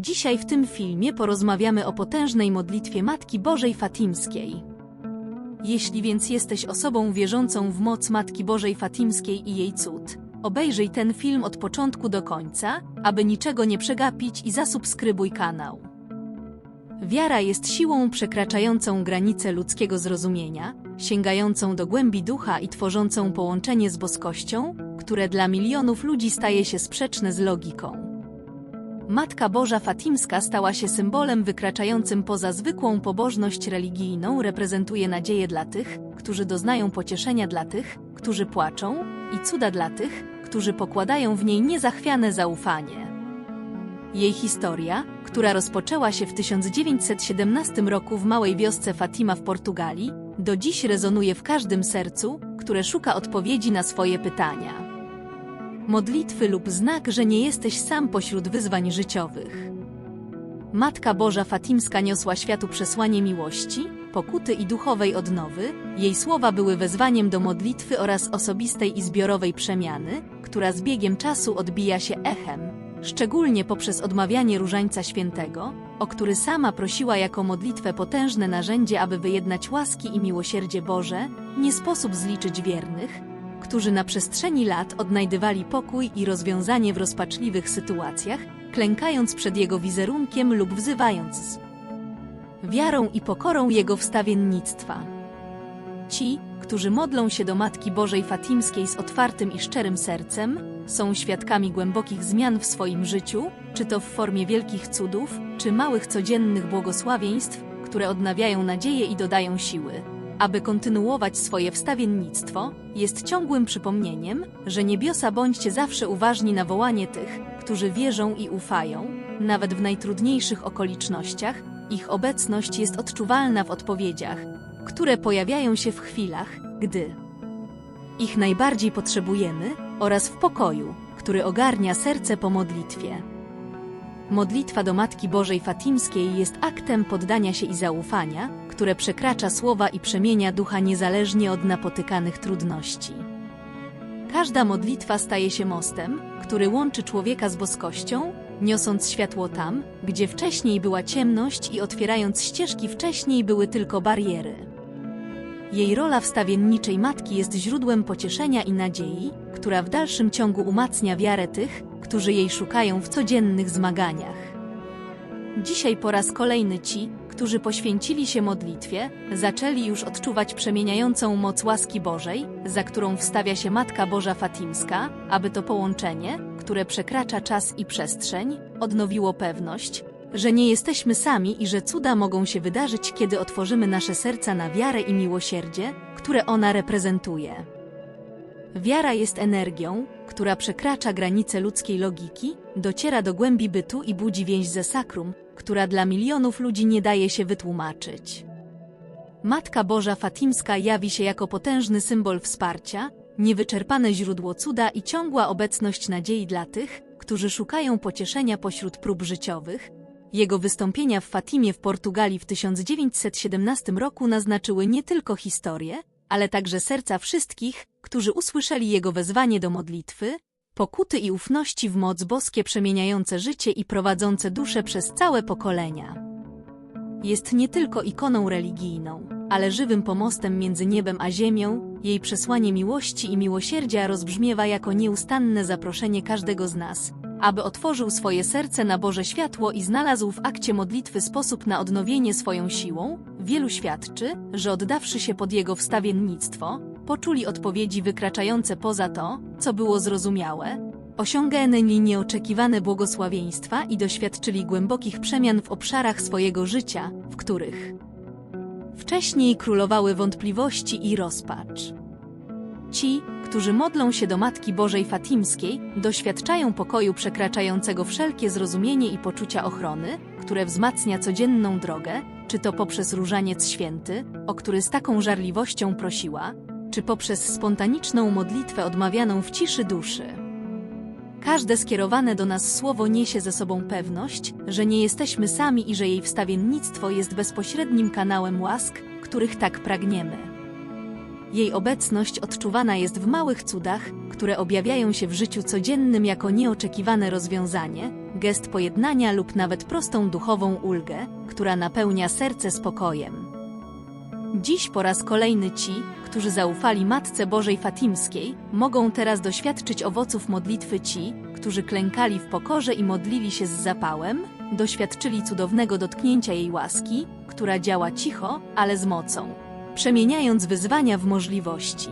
Dzisiaj w tym filmie porozmawiamy o potężnej modlitwie Matki Bożej Fatimskiej. Jeśli więc jesteś osobą wierzącą w moc Matki Bożej Fatimskiej i jej cud, obejrzyj ten film od początku do końca, aby niczego nie przegapić i zasubskrybuj kanał. Wiara jest siłą przekraczającą granice ludzkiego zrozumienia, sięgającą do głębi ducha i tworzącą połączenie z boskością, które dla milionów ludzi staje się sprzeczne z logiką. Matka Boża Fatimska stała się symbolem wykraczającym poza zwykłą pobożność religijną, reprezentuje nadzieję dla tych, którzy doznają pocieszenia dla tych, którzy płaczą, i cuda dla tych, którzy pokładają w niej niezachwiane zaufanie. Jej historia, która rozpoczęła się w 1917 roku w małej wiosce Fatima w Portugalii, do dziś rezonuje w każdym sercu, które szuka odpowiedzi na swoje pytania. Modlitwy lub znak, że nie jesteś sam pośród wyzwań życiowych. Matka Boża Fatimska niosła światu przesłanie miłości, pokuty i duchowej odnowy, jej słowa były wezwaniem do modlitwy oraz osobistej i zbiorowej przemiany, która z biegiem czasu odbija się echem, szczególnie poprzez odmawianie Różańca Świętego, o który sama prosiła jako modlitwę potężne narzędzie, aby wyjednać łaski i miłosierdzie Boże, nie sposób zliczyć wiernych, którzy na przestrzeni lat odnajdywali pokój i rozwiązanie w rozpaczliwych sytuacjach, klękając przed Jego wizerunkiem lub wzywając z wiarą i pokorą Jego wstawiennictwa. Ci, którzy modlą się do Matki Bożej Fatimskiej z otwartym i szczerym sercem, są świadkami głębokich zmian w swoim życiu, czy to w formie wielkich cudów, czy małych codziennych błogosławieństw, które odnawiają nadzieję i dodają siły. Aby kontynuować swoje wstawiennictwo, jest ciągłym przypomnieniem, że niebiosa bądźcie zawsze uważni na wołanie tych, którzy wierzą i ufają, nawet w najtrudniejszych okolicznościach, ich obecność jest odczuwalna w odpowiedziach, które pojawiają się w chwilach, gdy ich najbardziej potrzebujemy, oraz w pokoju, który ogarnia serce po modlitwie. Modlitwa do Matki Bożej Fatimskiej jest aktem poddania się i zaufania, które przekracza słowa i przemienia ducha niezależnie od napotykanych trudności. Każda modlitwa staje się mostem, który łączy człowieka z boskością, niosąc światło tam, gdzie wcześniej była ciemność i otwierając ścieżki wcześniej były tylko bariery. Jej rola wstawienniczej matki jest źródłem pocieszenia i nadziei, która w dalszym ciągu umacnia wiarę tych, którzy jej szukają w codziennych zmaganiach. Dzisiaj po raz kolejny ci, którzy poświęcili się modlitwie, zaczęli już odczuwać przemieniającą moc łaski Bożej, za którą wstawia się Matka Boża Fatimska, aby to połączenie, które przekracza czas i przestrzeń, odnowiło pewność, że nie jesteśmy sami i że cuda mogą się wydarzyć, kiedy otworzymy nasze serca na wiarę i miłosierdzie, które ona reprezentuje. Wiara jest energią, która przekracza granice ludzkiej logiki, dociera do głębi bytu i budzi więź ze sakrum, która dla milionów ludzi nie daje się wytłumaczyć. Matka Boża Fatimska jawi się jako potężny symbol wsparcia, niewyczerpane źródło cuda i ciągła obecność nadziei dla tych, którzy szukają pocieszenia pośród prób życiowych. Jego wystąpienia w Fatimie w Portugalii w 1917 roku naznaczyły nie tylko historię, ale także serca wszystkich, którzy usłyszeli jego wezwanie do modlitwy, pokuty i ufności w moc boskie przemieniające życie i prowadzące dusze przez całe pokolenia. Jest nie tylko ikoną religijną, ale żywym pomostem między niebem a ziemią, jej przesłanie miłości i miłosierdzia rozbrzmiewa jako nieustanne zaproszenie każdego z nas, aby otworzył swoje serce na Boże światło i znalazł w akcie modlitwy sposób na odnowienie swoją siłą, wielu świadczy, że oddawszy się pod jego wstawiennictwo, poczuli odpowiedzi wykraczające poza to, co było zrozumiałe, osiągnęli nieoczekiwane błogosławieństwa i doświadczyli głębokich przemian w obszarach swojego życia, w których wcześniej królowały wątpliwości i rozpacz. Ci, którzy modlą się do Matki Bożej Fatimskiej, doświadczają pokoju przekraczającego wszelkie zrozumienie i poczucia ochrony, które wzmacnia codzienną drogę, czy to poprzez różaniec święty, o który z taką żarliwością prosiła, czy poprzez spontaniczną modlitwę odmawianą w ciszy duszy. Każde skierowane do nas słowo niesie ze sobą pewność, że nie jesteśmy sami i że jej wstawiennictwo jest bezpośrednim kanałem łask, których tak pragniemy. Jej obecność odczuwana jest w małych cudach, które objawiają się w życiu codziennym jako nieoczekiwane rozwiązanie, gest pojednania lub nawet prostą duchową ulgę, która napełnia serce spokojem. Dziś po raz kolejny ci, którzy zaufali Matce Bożej Fatimskiej, mogą teraz doświadczyć owoców modlitwy ci, którzy klękali w pokorze i modlili się z zapałem, doświadczyli cudownego dotknięcia jej łaski, która działa cicho, ale z mocą, przemieniając wyzwania w możliwości.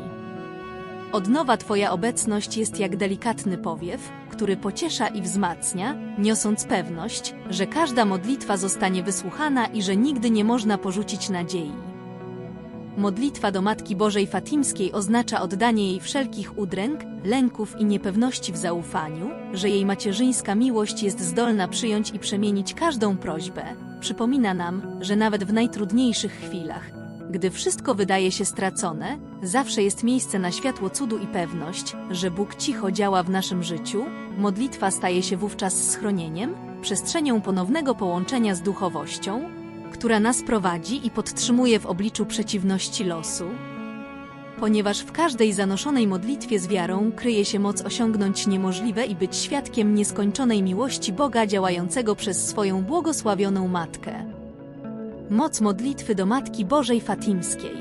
Od nowa Twoja obecność jest jak delikatny powiew, który pociesza i wzmacnia, niosąc pewność, że każda modlitwa zostanie wysłuchana i że nigdy nie można porzucić nadziei. Modlitwa do Matki Bożej Fatimskiej oznacza oddanie jej wszelkich udręk, lęków i niepewności w zaufaniu, że jej macierzyńska miłość jest zdolna przyjąć i przemienić każdą prośbę. Przypomina nam, że nawet w najtrudniejszych chwilach, gdy wszystko wydaje się stracone, zawsze jest miejsce na światło cudu i pewność, że Bóg cicho działa w naszym życiu. Modlitwa staje się wówczas schronieniem, przestrzenią ponownego połączenia z duchowością, która nas prowadzi i podtrzymuje w obliczu przeciwności losu. Ponieważ w każdej zanoszonej modlitwie z wiarą kryje się moc osiągnąć niemożliwe i być świadkiem nieskończonej miłości Boga działającego przez swoją błogosławioną Matkę. Moc modlitwy do Matki Bożej Fatimskiej.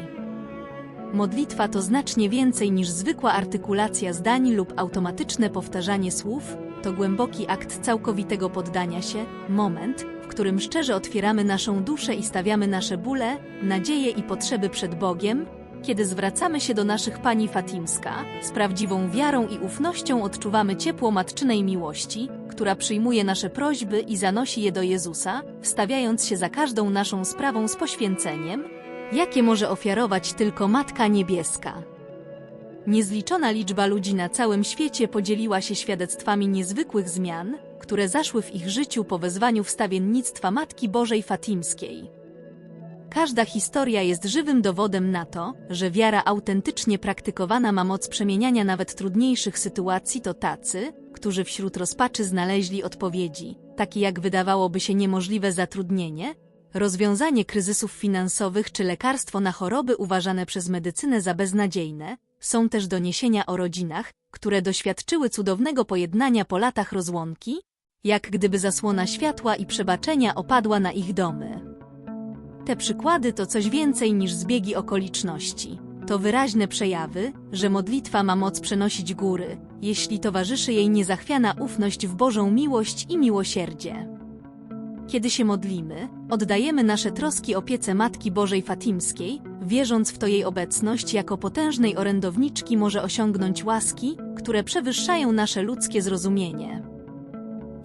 Modlitwa to znacznie więcej niż zwykła artykulacja zdań lub automatyczne powtarzanie słów, to głęboki akt całkowitego poddania się, moment, w którym szczerze otwieramy naszą duszę i stawiamy nasze bóle, nadzieje i potrzeby przed Bogiem, kiedy zwracamy się do naszych Pani Fatimska, z prawdziwą wiarą i ufnością odczuwamy ciepło matczynej miłości, która przyjmuje nasze prośby i zanosi je do Jezusa, wstawiając się za każdą naszą sprawą z poświęceniem, jakie może ofiarować tylko Matka Niebieska. Niezliczona liczba ludzi na całym świecie podzieliła się świadectwami niezwykłych zmian, które zaszły w ich życiu po wezwaniu wstawiennictwa Matki Bożej Fatimskiej. Każda historia jest żywym dowodem na to, że wiara autentycznie praktykowana ma moc przemieniania nawet trudniejszych sytuacji to tacy, którzy wśród rozpaczy znaleźli odpowiedzi, takie jak wydawałoby się niemożliwe zatrudnienie, rozwiązanie kryzysów finansowych czy lekarstwo na choroby uważane przez medycynę za beznadziejne, są też doniesienia o rodzinach, które doświadczyły cudownego pojednania po latach rozłąki, jak gdyby zasłona światła i przebaczenia opadła na ich domy. Te przykłady to coś więcej niż zbiegi okoliczności. To wyraźne przejawy, że modlitwa ma moc przenosić góry, jeśli towarzyszy jej niezachwiana ufność w Bożą miłość i miłosierdzie. Kiedy się modlimy, oddajemy nasze troski opiece Matki Bożej Fatimskiej, wierząc w to jej obecność jako potężnej orędowniczki może osiągnąć łaski, które przewyższają nasze ludzkie zrozumienie.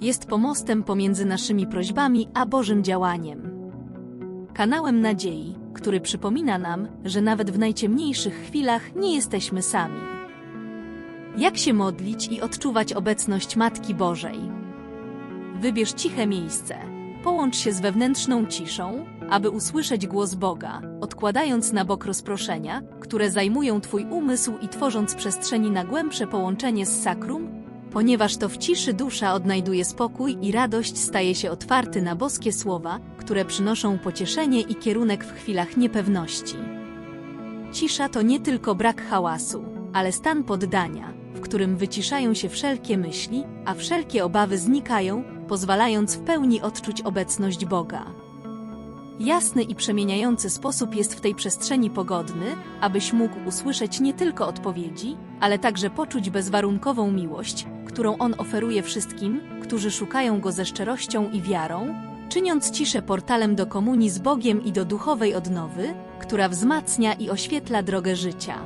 Jest pomostem pomiędzy naszymi prośbami a Bożym działaniem. Kanałem nadziei, który przypomina nam, że nawet w najciemniejszych chwilach nie jesteśmy sami. Jak się modlić i odczuwać obecność Matki Bożej? Wybierz ciche miejsce. Połącz się z wewnętrzną ciszą, aby usłyszeć głos Boga, odkładając na bok rozproszenia, które zajmują Twój umysł i tworząc przestrzeni na głębsze połączenie z sakrum, ponieważ to w ciszy dusza odnajduje spokój i radość staje się otwarty na boskie słowa, które przynoszą pocieszenie i kierunek w chwilach niepewności. Cisza to nie tylko brak hałasu, ale stan poddania, w którym wyciszają się wszelkie myśli, a wszelkie obawy znikają, pozwalając w pełni odczuć obecność Boga. Jasny i przemieniający sposób jest w tej przestrzeni pogodny, abyś mógł usłyszeć nie tylko odpowiedzi, ale także poczuć bezwarunkową miłość, którą On oferuje wszystkim, którzy szukają Go ze szczerością i wiarą, czyniąc ciszę portalem do komunii z Bogiem i do duchowej odnowy, która wzmacnia i oświetla drogę życia.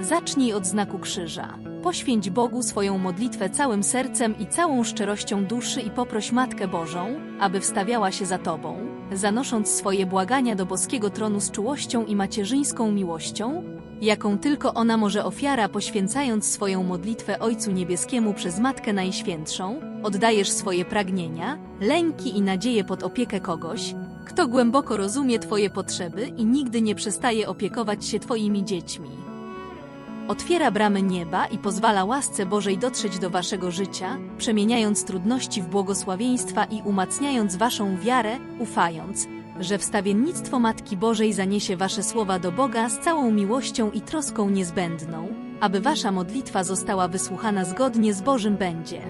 Zacznij od znaku krzyża. Poświęć Bogu swoją modlitwę całym sercem i całą szczerością duszy i poproś Matkę Bożą, aby wstawiała się za Tobą, zanosząc swoje błagania do boskiego tronu z czułością i macierzyńską miłością, jaką tylko ona może ofiara poświęcając swoją modlitwę Ojcu Niebieskiemu przez Matkę Najświętszą, oddajesz swoje pragnienia, lęki i nadzieje pod opiekę kogoś, kto głęboko rozumie Twoje potrzeby i nigdy nie przestaje opiekować się Twoimi dziećmi. Otwiera bramy nieba i pozwala łasce Bożej dotrzeć do Waszego życia, przemieniając trudności w błogosławieństwa i umacniając Waszą wiarę, ufając, że wstawiennictwo Matki Bożej zaniesie Wasze słowa do Boga z całą miłością i troską niezbędną, aby Wasza modlitwa została wysłuchana zgodnie z Bożym będzie.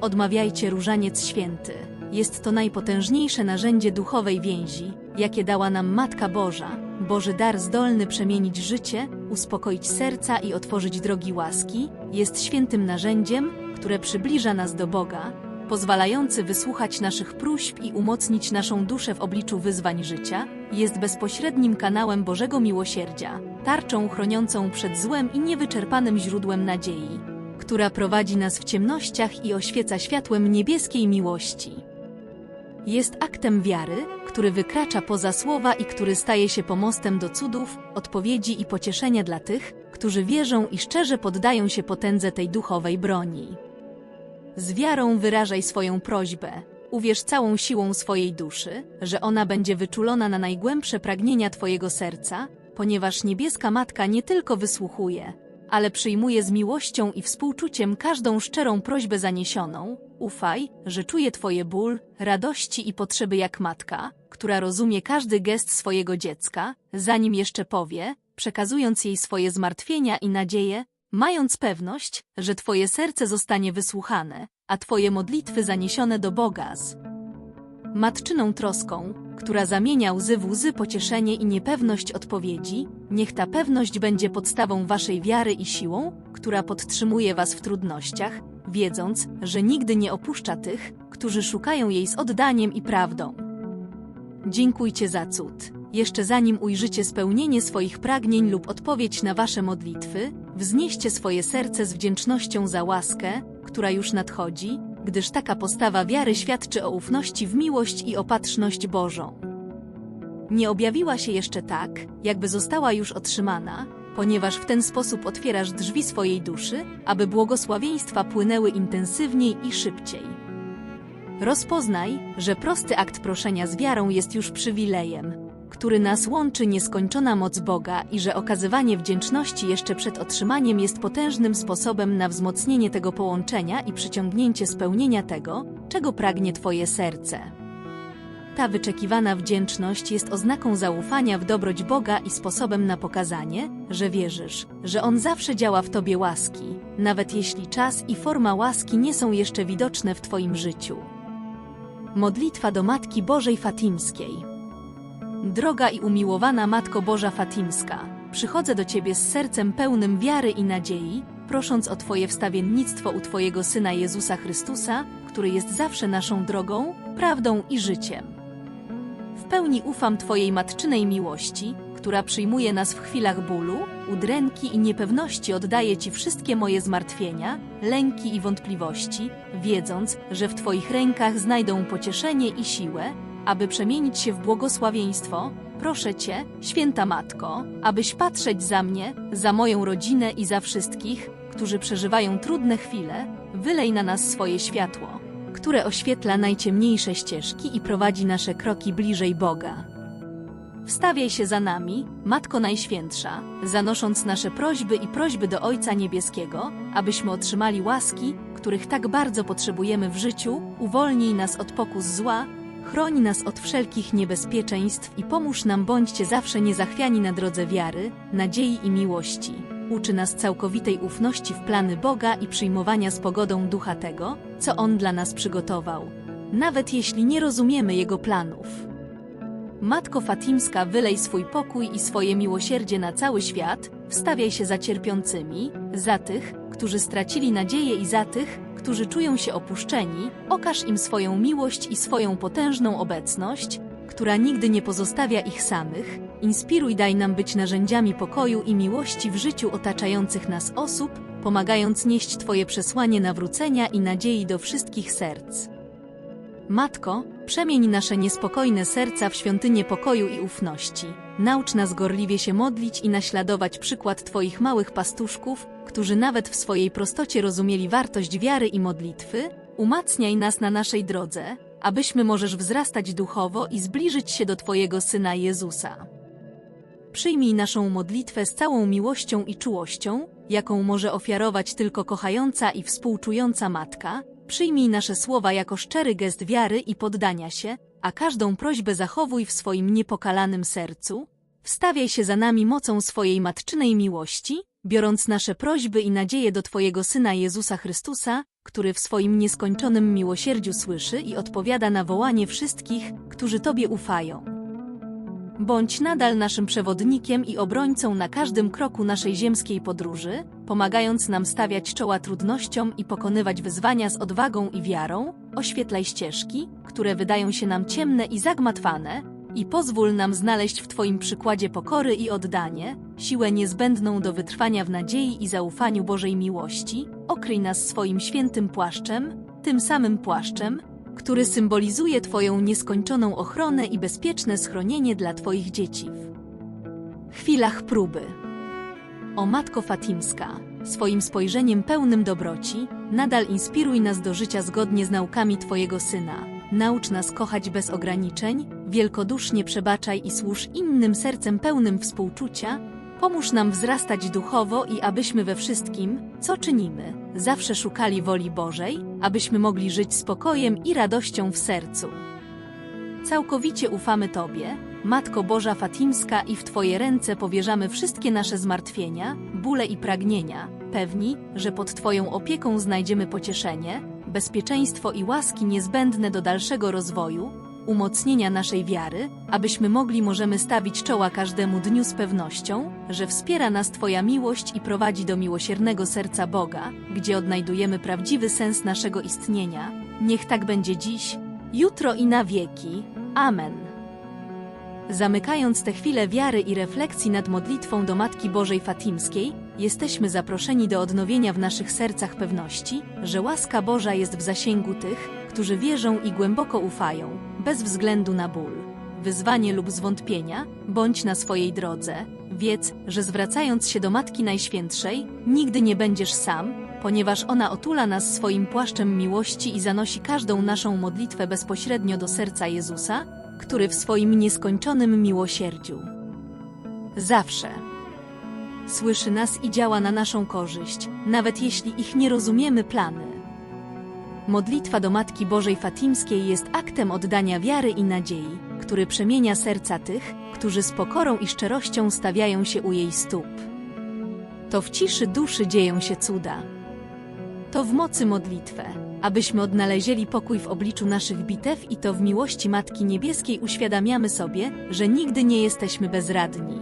odmawiajcie różaniec święty. Jest to najpotężniejsze narzędzie duchowej więzi, jakie dała nam Matka Boża, Boży dar zdolny przemienić życie, uspokoić serca i otworzyć drogi łaski, jest świętym narzędziem, które przybliża nas do Boga, pozwalający wysłuchać naszych próśb i umocnić naszą duszę w obliczu wyzwań życia, jest bezpośrednim kanałem Bożego miłosierdzia, tarczą chroniącą przed złem i niewyczerpanym źródłem nadziei, która prowadzi nas w ciemnościach i oświeca światłem niebieskiej miłości. Jest aktem wiary, który wykracza poza słowa i który staje się pomostem do cudów, odpowiedzi i pocieszenia dla tych, którzy wierzą i szczerze poddają się potędze tej duchowej broni. Z wiarą wyrażaj swoją prośbę. Uwierz całą siłą swojej duszy, że ona będzie wyczulona na najgłębsze pragnienia Twojego serca, ponieważ niebieska matka nie tylko wysłuchuje, ale przyjmuje z miłością i współczuciem każdą szczerą prośbę zaniesioną. Ufaj, że czuje Twoje ból, radości i potrzeby jak matka, która rozumie każdy gest swojego dziecka, zanim jeszcze powie, przekazując jej swoje zmartwienia i nadzieje, mając pewność, że Twoje serce zostanie wysłuchane, a Twoje modlitwy zaniesione do Boga z matczyną troską, która zamienia łzy w łzy pocieszenie i niepewność odpowiedzi, niech ta pewność będzie podstawą Waszej wiary i siłą, która podtrzymuje Was w trudnościach, wiedząc, że nigdy nie opuszcza tych, którzy szukają jej z oddaniem i prawdą. Dziękujcie za cud. Jeszcze zanim ujrzycie spełnienie swoich pragnień lub odpowiedź na wasze modlitwy, wznieście swoje serce z wdzięcznością za łaskę, która już nadchodzi, gdyż taka postawa wiary świadczy o ufności w miłość i opatrzność Bożą. Nie objawiła się jeszcze tak, jakby została już otrzymana, ponieważ w ten sposób otwierasz drzwi swojej duszy, aby błogosławieństwa płynęły intensywniej i szybciej. Rozpoznaj, że prosty akt proszenia z wiarą jest już przywilejem, który nas łączy nieskończona moc Boga i że okazywanie wdzięczności jeszcze przed otrzymaniem jest potężnym sposobem na wzmocnienie tego połączenia i przyciągnięcie spełnienia tego, czego pragnie Twoje serce. Ta wyczekiwana wdzięczność jest oznaką zaufania w dobroć Boga i sposobem na pokazanie, że wierzysz, że On zawsze działa w Tobie łaski, nawet jeśli czas i forma łaski nie są jeszcze widoczne w Twoim życiu. Modlitwa do Matki Bożej Fatimskiej Droga i umiłowana Matko Boża Fatimska, przychodzę do Ciebie z sercem pełnym wiary i nadziei, prosząc o Twoje wstawiennictwo u Twojego Syna Jezusa Chrystusa, który jest zawsze naszą drogą, prawdą i życiem. W pełni ufam Twojej matczynej miłości, która przyjmuje nas w chwilach bólu, udręki i niepewności oddaję Ci wszystkie moje zmartwienia, lęki i wątpliwości, wiedząc, że w Twoich rękach znajdą pocieszenie i siłę, aby przemienić się w błogosławieństwo, proszę Cię, święta Matko, abyś patrzeć za mnie, za moją rodzinę i za wszystkich, którzy przeżywają trudne chwile, wylej na nas swoje światło, które oświetla najciemniejsze ścieżki i prowadzi nasze kroki bliżej Boga. Wstawiaj się za nami, Matko Najświętsza, zanosząc nasze prośby i prośby do Ojca Niebieskiego, abyśmy otrzymali łaski, których tak bardzo potrzebujemy w życiu, uwolnij nas od pokus zła, Chroń nas od wszelkich niebezpieczeństw i pomóż nam bądźcie zawsze niezachwiani na drodze wiary, nadziei i miłości. Uczy nas całkowitej ufności w plany Boga i przyjmowania z pogodą ducha tego, co On dla nas przygotował. Nawet jeśli nie rozumiemy Jego planów. Matko Fatimska, wylej swój pokój i swoje miłosierdzie na cały świat, wstawiaj się za cierpiącymi, za tych, którzy stracili nadzieję i za tych, którzy czują się opuszczeni, okaż im swoją miłość i swoją potężną obecność, która nigdy nie pozostawia ich samych. Inspiruj, daj nam być narzędziami pokoju i miłości w życiu otaczających nas osób, pomagając nieść Twoje przesłanie nawrócenia i nadziei do wszystkich serc. Matko, przemień nasze niespokojne serca w świątynię pokoju i ufności. Naucz nas gorliwie się modlić i naśladować przykład Twoich małych pastuszków, którzy nawet w swojej prostocie rozumieli wartość wiary i modlitwy. Umacniaj nas na naszej drodze, abyśmy możesz wzrastać duchowo i zbliżyć się do Twojego Syna Jezusa. Przyjmij naszą modlitwę z całą miłością i czułością, jaką może ofiarować tylko kochająca i współczująca matka, Przyjmij nasze słowa jako szczery gest wiary i poddania się, a każdą prośbę zachowuj w swoim niepokalanym sercu. Wstawiaj się za nami mocą swojej matczynej miłości, biorąc nasze prośby i nadzieje do Twojego Syna Jezusa Chrystusa, który w swoim nieskończonym miłosierdziu słyszy i odpowiada na wołanie wszystkich, którzy Tobie ufają. Bądź nadal naszym przewodnikiem i obrońcą na każdym kroku naszej ziemskiej podróży, pomagając nam stawiać czoła trudnościom i pokonywać wyzwania z odwagą i wiarą, oświetlaj ścieżki, które wydają się nam ciemne i zagmatwane, i pozwól nam znaleźć w Twoim przykładzie pokory i oddanie, siłę niezbędną do wytrwania w nadziei i zaufaniu Bożej miłości, okryj nas swoim świętym płaszczem, tym samym płaszczem, który symbolizuje Twoją nieskończoną ochronę i bezpieczne schronienie dla Twoich dzieci. W chwilach próby. O Matko Fatimska, swoim spojrzeniem pełnym dobroci, nadal inspiruj nas do życia zgodnie z naukami Twojego Syna. Naucz nas kochać bez ograniczeń, wielkodusznie przebaczaj i służ innym sercem pełnym współczucia, Pomóż nam wzrastać duchowo i abyśmy we wszystkim, co czynimy, zawsze szukali woli Bożej, abyśmy mogli żyć spokojem i radością w sercu. Całkowicie ufamy Tobie, Matko Boża Fatimska i w Twoje ręce powierzamy wszystkie nasze zmartwienia, bóle i pragnienia, pewni, że pod Twoją opieką znajdziemy pocieszenie, bezpieczeństwo i łaski niezbędne do dalszego rozwoju, umocnienia naszej wiary, abyśmy mogli możemy stawić czoła każdemu dniu z pewnością, że wspiera nas Twoja miłość i prowadzi do miłosiernego serca Boga, gdzie odnajdujemy prawdziwy sens naszego istnienia. Niech tak będzie dziś, jutro i na wieki. Amen. Zamykając te chwile wiary i refleksji nad modlitwą do Matki Bożej Fatimskiej, jesteśmy zaproszeni do odnowienia w naszych sercach pewności, że łaska Boża jest w zasięgu tych, którzy wierzą i głęboko ufają, bez względu na ból, wyzwanie lub zwątpienia, bądź na swojej drodze. Wiedz, że zwracając się do Matki Najświętszej, nigdy nie będziesz sam, ponieważ ona otula nas swoim płaszczem miłości i zanosi każdą naszą modlitwę bezpośrednio do serca Jezusa, który w swoim nieskończonym miłosierdziu zawsze słyszy nas i działa na naszą korzyść, nawet jeśli ich nie rozumiemy plany. Modlitwa do Matki Bożej Fatimskiej jest aktem oddania wiary i nadziei, który przemienia serca tych, którzy z pokorą i szczerością stawiają się u jej stóp. To w ciszy duszy dzieją się cuda. To w mocy modlitwę, abyśmy odnaleźli pokój w obliczu naszych bitew i to w miłości Matki Niebieskiej uświadamiamy sobie, że nigdy nie jesteśmy bezradni.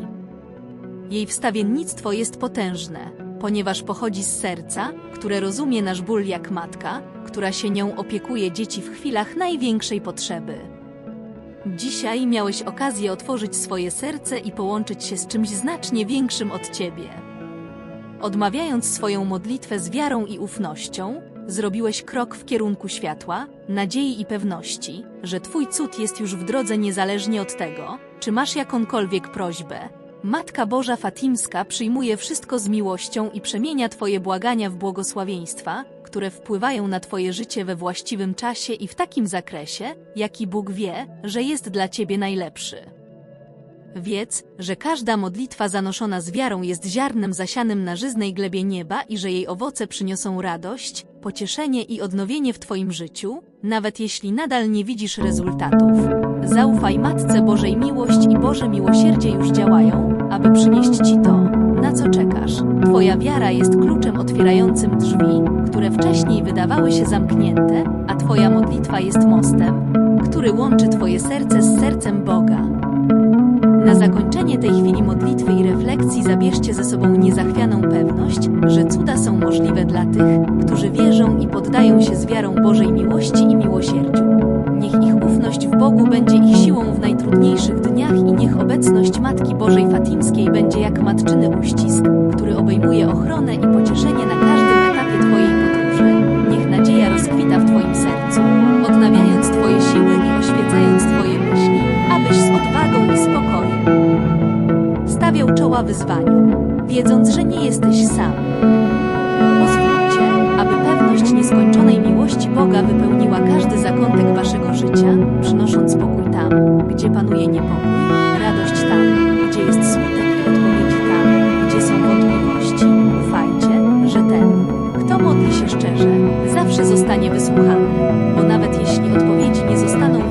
Jej wstawiennictwo jest potężne, ponieważ pochodzi z serca, które rozumie nasz ból jak matka, która się nią opiekuje dzieci w chwilach największej potrzeby. Dzisiaj miałeś okazję otworzyć swoje serce i połączyć się z czymś znacznie większym od ciebie. Odmawiając swoją modlitwę z wiarą i ufnością, zrobiłeś krok w kierunku światła, nadziei i pewności, że Twój cud jest już w drodze niezależnie od tego, czy masz jakąkolwiek prośbę. Matka Boża Fatimska przyjmuje wszystko z miłością i przemienia Twoje błagania w błogosławieństwa, które wpływają na Twoje życie we właściwym czasie i w takim zakresie, jaki Bóg wie, że jest dla Ciebie najlepszy. Wiedz, że każda modlitwa zanoszona z wiarą jest ziarnem zasianym na żyznej glebie nieba i że jej owoce przyniosą radość, pocieszenie i odnowienie w Twoim życiu, nawet jeśli nadal nie widzisz rezultatów. Zaufaj Matce Bożej miłość i Boże miłosierdzie już działają, aby przynieść Ci to, na co czekasz. Twoja wiara jest kluczem otwierającym drzwi, które wcześniej wydawały się zamknięte, a Twoja modlitwa jest mostem, który łączy Twoje serce z sercem Boga. Na zakończenie tej chwili modlitwy i refleksji zabierzcie ze sobą niezachwianą pewność, że cuda są możliwe dla tych, którzy wierzą i poddają się z wiarą Bożej miłości i miłosierdziu. Niech ich ufność w Bogu będzie ich siłą w najtrudniejszych dniach i niech obecność Matki Bożej Fatimskiej będzie jak matczyny uścisk, który obejmuje ochronę i pocieszenie na każdym etapie Twojej podróży. Niech nadzieja rozkwita w Twoim sercu, odnawiając Twoje siły i oświecając Twoje myśli, odwagą i spokojem stawiał czoła wyzwaniom, wiedząc, że nie jesteś sam. Pozwólcie, aby pewność nieskończonej miłości Boga wypełniła każdy zakątek waszego życia, przynosząc pokój tam, gdzie panuje niepokój, radość tam, gdzie jest smutek i odpowiedzi tam, gdzie są wątpliwości. Ufajcie, że ten, kto modli się szczerze, zawsze zostanie wysłuchany, bo nawet jeśli odpowiedzi nie zostaną